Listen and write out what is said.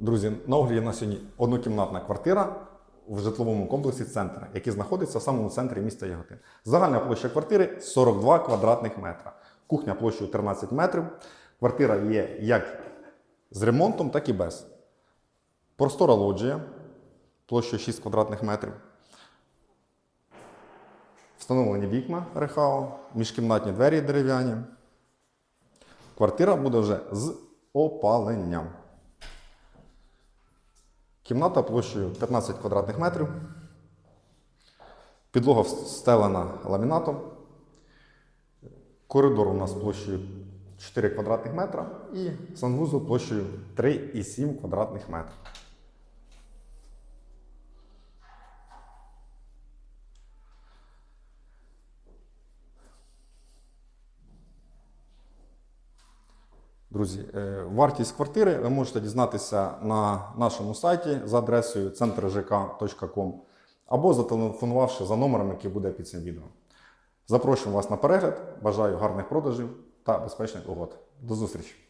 Друзі, на огляді на сьогодні однокімнатна квартира в житловому комплексі центр, який знаходиться в самому центрі міста Яготин. Загальна площа квартири 42 квадратних метра. Кухня площею 13 метрів. Квартира є як з ремонтом, так і без. Простора лоджія площею 6 квадратних метрів. Встановлені вікна рехао, міжкімнатні двері дерев'яні. Квартира буде вже з опаленням. Кімната площею 15 квадратних метрів. Підлога встелена ламінатом. Коридор у нас площею 4 квадратних метра і санвузол площею 3,7 квадратних метрів. Друзі, е, вартість квартири ви можете дізнатися на нашому сайті за адресою centrжк.com або зателефонувавши за номером, який буде під цим відео. Запрошуємо вас на перегляд. Бажаю гарних продажів та безпечних угод. До зустрічі!